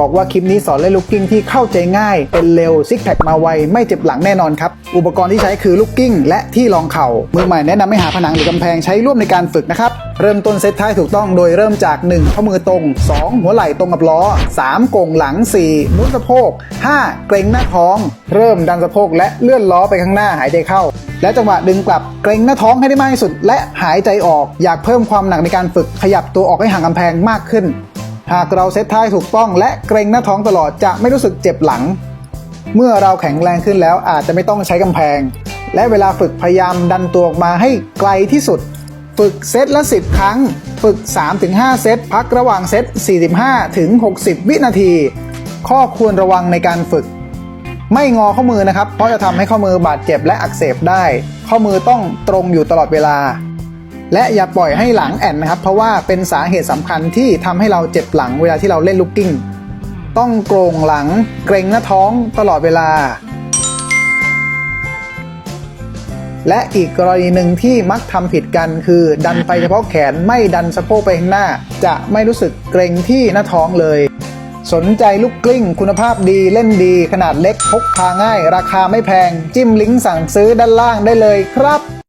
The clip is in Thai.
บอกว่าคลิปนี้สอนเล่นลูกกิ้งที่เข้าใจง่าย เป็นเร็วซิกแพคมาไว ไม่เจ็บหลังแน่นอนครับ อุปกรณ์ที่ใช้คือลูกกิ้ง และที่รองเข่า มือใหม่แนะนำให้หาผนังหรือกำแพงใช้ร่วมในการฝึกนะครับเริ่มต้นเซตท้ายถูกต้องโดยเริ่มจาก 1 ข้อมือตรง 2 หัวไหล่ตรงกับล้อ 3กงหลัง 4 มุดสะโพก 5 เกรงหน้าท้อง เริ่มดันสะโพกและเลื่อนล้อไปข้างหน้าหายใจเข้า และจังหวะดึงกลับเกรงหน้าท้องให้ได้มากที่สุด และหายใจออก อยากเพิ่มความหนักในการฝึกขยับตัวออกให้ห่างกำแพงมากขึ้น หากเราเซตท้ายถูกต้องและเกรงหน้าท้องตลอดจะไม่รู้สึกเจ็บหลัง เมื่อเราแข็งแรงขึ้นแล้วอาจจะไม่ต้องใช้กำแพง และเวลาฝึกพยายามดันตัวออกมาให้ไกลที่สุด ฝึกเซตละ 10 ครั้ง ฝึก 3-5 เซตพักระหว่างเซต 45-60 วินาที ข้อควรระวังในการฝึก ไม่งอข้อมือนะครับ เพราะจะทำให้ข้อมือบาดเจ็บและอักเสบได้ ข้อมือต้องตรงอยู่ตลอดเวลา และอย่าปล่อยให้หลังแอนนะครับ เพราะว่าเป็นสาเหตุสำคัญที่ทำให้เราเจ็บหลังเวลาที่เราเล่นลูกกิ้ง ต้องโกรงหลังเกรงหน้าท้องตลอดเวลา และอีกกรณีหนึ่งที่มักทำผิดกันคือดันไปเฉพาะแขนไม่ดันสะโพกไปข้างหน้า จะไม่รู้สึกเกรงที่หน้าท้องเลย สนใจลูกกลิ้งคุณภาพดีเล่นดีขนาดเล็กพกพาง่าย ราคาไม่แพง จิ้มลิงก์สั่งซื้อด้านล่างได้เลยครับ